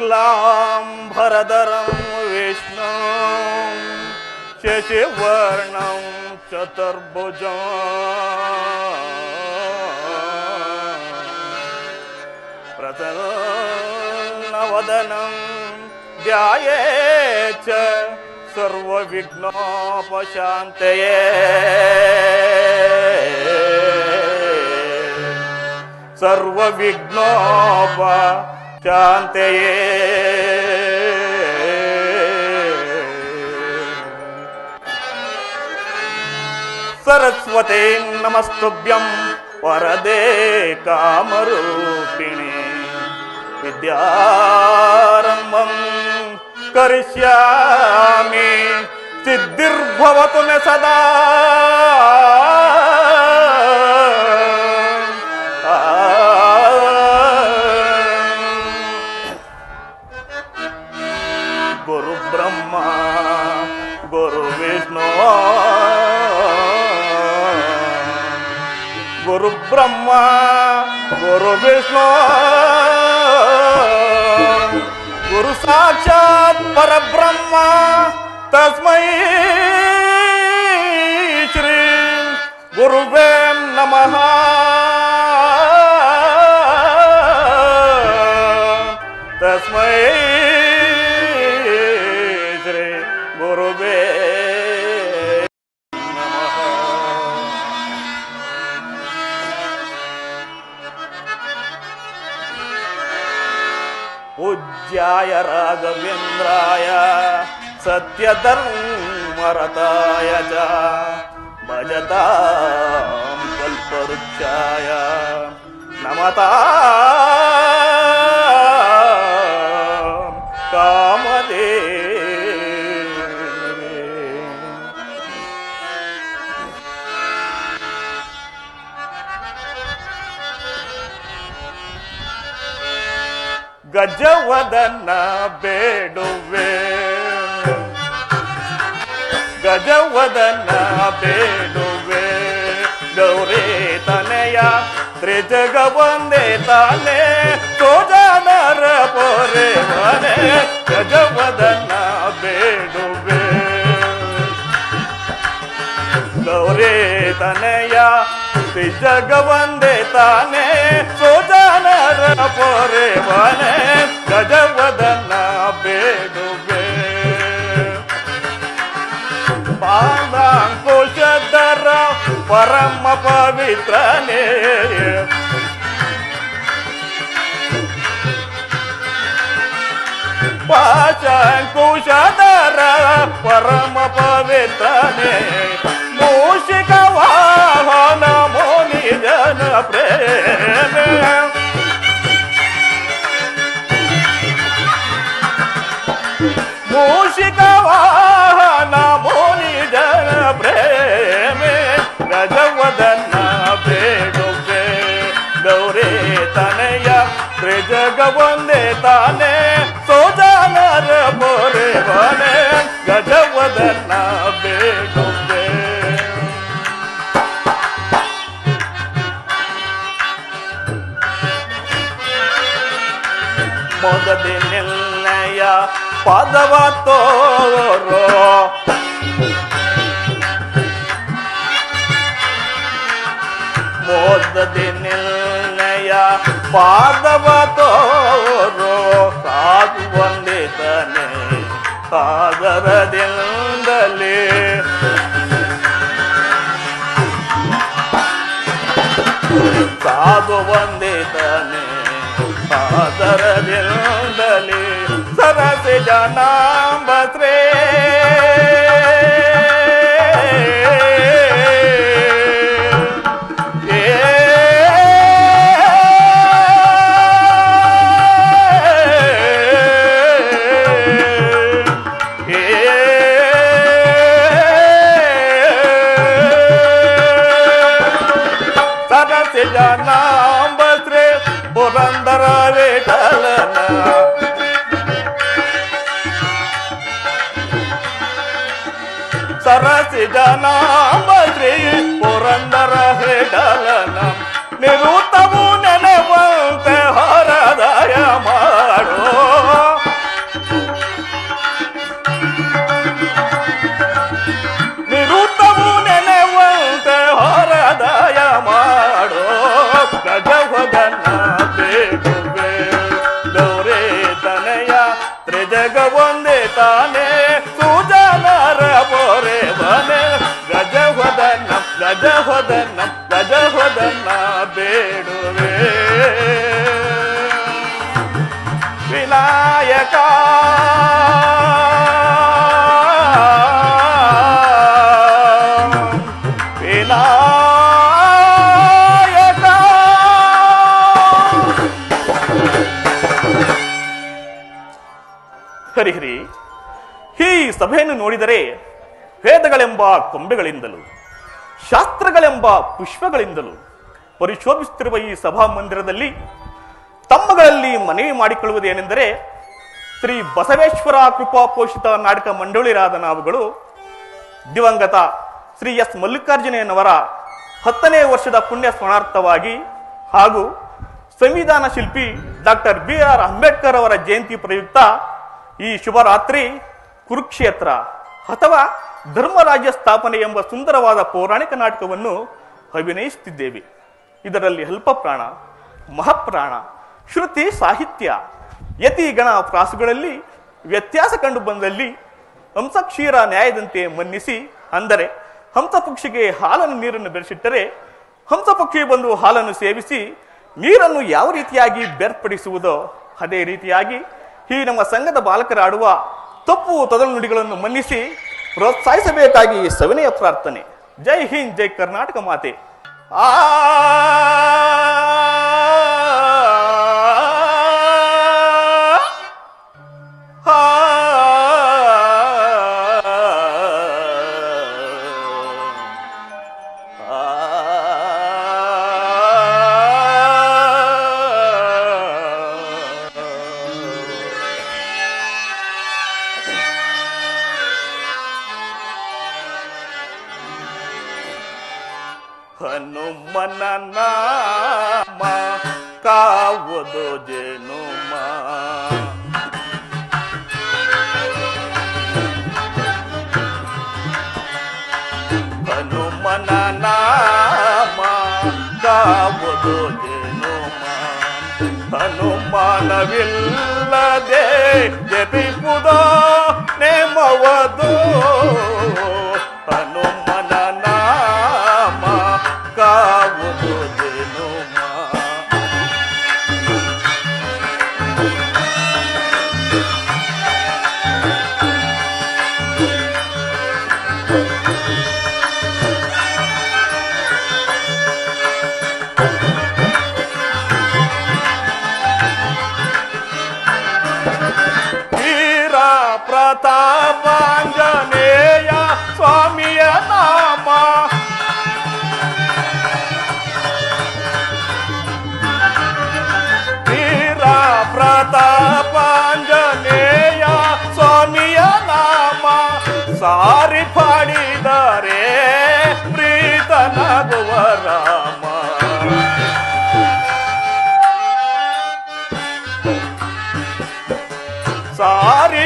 शुक्लाम्भरधरं विष्णु शशिवर्णं चतुर्भुजम् प्रसन्नवदनं ध्याये च सर्वविघ्नोपशान्तये। सर्वविघ्नोपशान्तये। సరస్వతే నమస్తుభ్యం. వరదే కామరూపిణి. విద్యారంభం కరిష్యామి. సిద్ధిర్భవతు మే సదా. ब्रह्मा गुरु विष्णु। गुरु साक्षात पर ब्रह्मा तस्म రాజ్యాయ రాఘవేంద్రాయ సత్యధర్మరతాయ చ భజతాం కల్పవృక్షాయ నమతా. కా ಗಜವದನ ಬೇಡುವೆ. ಗಜವದನ ಬೇಡುವೆ. ಗೌರೇ ತನೆಯ ತ್ರಿಜಗ ಒಂದೇ ತಾನೆ ಸೋಜನರ ಪೊರೆ ಮನೆ. ಗಜವದನ ಬೇಡುವೆ. ಗೌರೇ ತನೆಯ ತ್ರಿಜಗ ಒಂದೇ ತಾನೆ ಸೋಜನರ ಪೊರೆ ಮನೆ ಗಜವದನ ಬೇಡುವೆ ಪಾದಾಂಕುಶದರ ಪರಮ ಪವಿತ್ರನೇ ಪಾಶಂಕುಶದರ ಪರಮ ಪವಿತ್ರನೇ ಮೂಷಿಕ ವಾಹನ ಮೋನಿ ಜನ ಪ್ರೇಮ ಒಂದೇ ತಾನೆ ಸೋಜನರ ಪೊರೆ ಮನೆ ಗಜವದನ್ನ ಬೇಡುವೆ ಮೊದಲಿನೆಲ್ಲಯ ಪದವ ತೋರೋ ಮೊದಲಿನೆಲ್ಲಯ ಪಾದವ ತೋರೋ ಸಾಧು ವಂದಿತನೆ ಸಾಗರದಿಂದಲೇ ಸಾಧು ವಂದಿತನೆ ಸಾದರದಿಂದಲೇ ಸರಸಿ ಜನಾಂಬತ್ರೇ ಸರಸಿ ಜನಾಂಬತ್ರೇ नाम्बस्रे पुरन्दर वेटलन सरसि जनाम्बस्रे पुरन्दर हेटलन निरुद्ध ध्याने तू जाणार बोरे बने. गज वदन गज वदन गज होदना बेडुवे. विनायका. हरी हरी. ಸಭೆಯನ್ನು ನೋಡಿದರೆ ವೇದಗಳೆಂಬ ಕೊಂಬೆಗಳಿಂದಲೂ, ಶಾಸ್ತ್ರಗಳೆಂಬ ಪುಷ್ಪಗಳಿಂದಲೂ ಪರಿಶೋಭಿಸುತ್ತಿರುವ ಈ ಸಭಾ ಮಂದಿರದಲ್ಲಿ ತಮ್ಮಗಳಲ್ಲಿ ಮನವಿ ಮಾಡಿಕೊಳ್ಳುವುದೇನೆಂದರೆ ಶ್ರೀ ಬಸವೇಶ್ವರ ಕೃಪಾ ಪೋಷಿತ ನಾಟಕ ಮಂಡಳಿರಾದ ನಾವುಗಳು ದಿವಂಗತ ಶ್ರೀ ಎಸ್ ಮಲ್ಲಿಕಾರ್ಜುನಯ್ಯನವರ ಹತ್ತನೇ ವರ್ಷದ ಪುಣ್ಯ ಸ್ಮರಣಾರ್ಥವಾಗಿ ಹಾಗೂ ಸಂವಿಧಾನ ಶಿಲ್ಪಿ ಡಾಕ್ಟರ್ ಬಿ ಆರ್ ಅಂಬೇಡ್ಕರ್ ಅವರ ಜಯಂತಿ ಪ್ರಯುಕ್ತ ಈ ಶುಭರಾತ್ರಿ ಕುರುಕ್ಷೇತ್ರ ಅಥವಾ ಧರ್ಮರಾಜ್ಯ ಸ್ಥಾಪನೆ ಎಂಬ ಸುಂದರವಾದ ಪೌರಾಣಿಕ ನಾಟಕವನ್ನು ಅಭಿನಯಿಸುತ್ತಿದ್ದೇವೆ. ಇದರಲ್ಲಿ ಅಲ್ಪಪ್ರಾಣ ಮಹಾಪ್ರಾಣ, ಶ್ರುತಿ ಸಾಹಿತ್ಯ ಯತಿ ಗಣ ಪ್ರಾಸುಗಳಲ್ಲಿ ವ್ಯತ್ಯಾಸ ಕಂಡು ಬಂದಲ್ಲಿ ಹಂಸಕ್ಷೀರ ನ್ಯಾಯದಂತೆ ಮನ್ನಿಸಿ, ಅಂದರೆ ಹಂಸಪಕ್ಷಿಗೆ ಹಾಲನ್ನು ನೀರನ್ನು ಬೆರೆಸಿಟ್ಟರೆ ಹಂಸಪಕ್ಷಿ ಬಂದು ಹಾಲನ್ನು ಸೇವಿಸಿ ನೀರನ್ನು ಯಾವ ರೀತಿಯಾಗಿ ಬೇರ್ಪಡಿಸುವುದೋ ಅದೇ ರೀತಿಯಾಗಿ ಈ ನಮ್ಮ ಸಂಘದ ಬಾಲಕರಾಡುವ ತಪ್ಪು ತೊದಲು ನುಡಿಗಳನ್ನು ಮನ್ನಿಸಿ ಪ್ರೋತ್ಸಾಹಿಸಬೇಕಾಗಿ ಸವಿನಯ ಪ್ರಾರ್ಥನೆ. ಜೈ ಹಿಂದ್ ಜೈ ಕರ್ನಾಟಕ ಮಾತೆ. ಆ దోజెనుమా హనుమన నామా దావు దోజెనుమా హనుమాన విల్లదే జపిపుదో నే మవదో ವೀರ ಪ್ರತಾಪಾಂಜನೇಯ ಸ್ವಾಮಿಯ ನಾಮ ವೀರ ಪ್ರತಾಪಾಂಜನೇಯ ಸ್ವಾಮಿಯ ನಾಮ ಸಾರಿ ಪಾಡಿದರೆ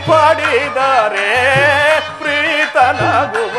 ಪಡಿದರೆ ಪ್ರೀತನಾಗುವ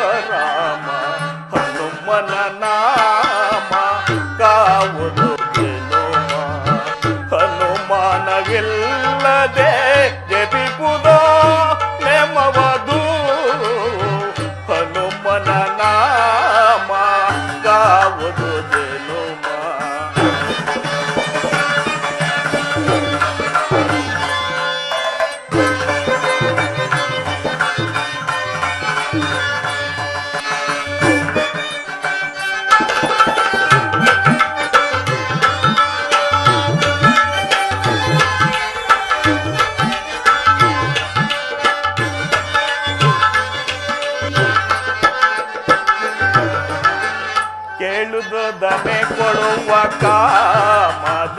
ಕೇಳುವುದನೆ ಕೊಡುವ ಕಾಮದೇನು?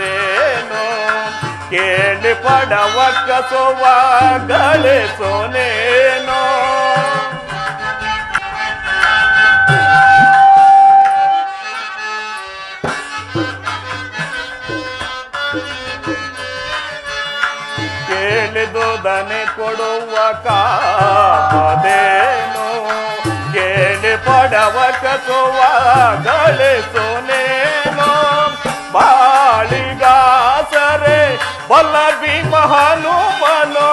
ಕೇಳಿ ಪಡವ ಕಸುವ ಗಳಿಸೋನೇನೋ ಕೇಳಿದುದನೆ ಕೊಡುವ ಕಾಮದೇನು? ಬೆಳಕುವ ಗಳಿಸು ನೇನು ಬಾಳಿಗಾಸರೆ ಬಲ್ಲ ಭೀಮಹನುಮನು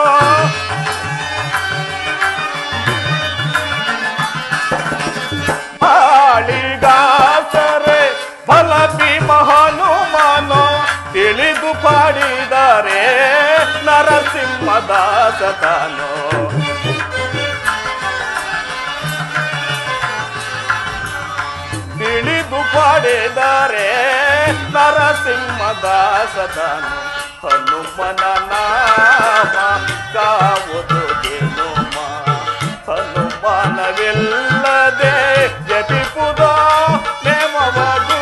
ಬಾಳಿಗಾಸರೆ ಬಲ ಭೀಮಹನುಮನು ತಿಳಿದು ಪಾಡಿದರೆ ನರಸಿಂಹದಾಸತನು. ಪಡೆದರೆ ನರಸಿಂಹದಾಸದನು ಹನುಮನ ನಾಮ ಕಾವುದು ದೇನುಮ ಹನುಮಾನವಿಲ್ಲದೆ ಜಪಿಪುದೋ ನೇಮವದು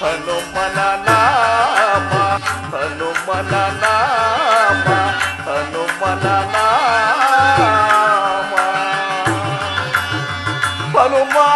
ಹನುಮನ ನಾಮ ಹನುಮನ ನಾಮ ಹನುಮನ ನಾಮ ಹನುಮಾ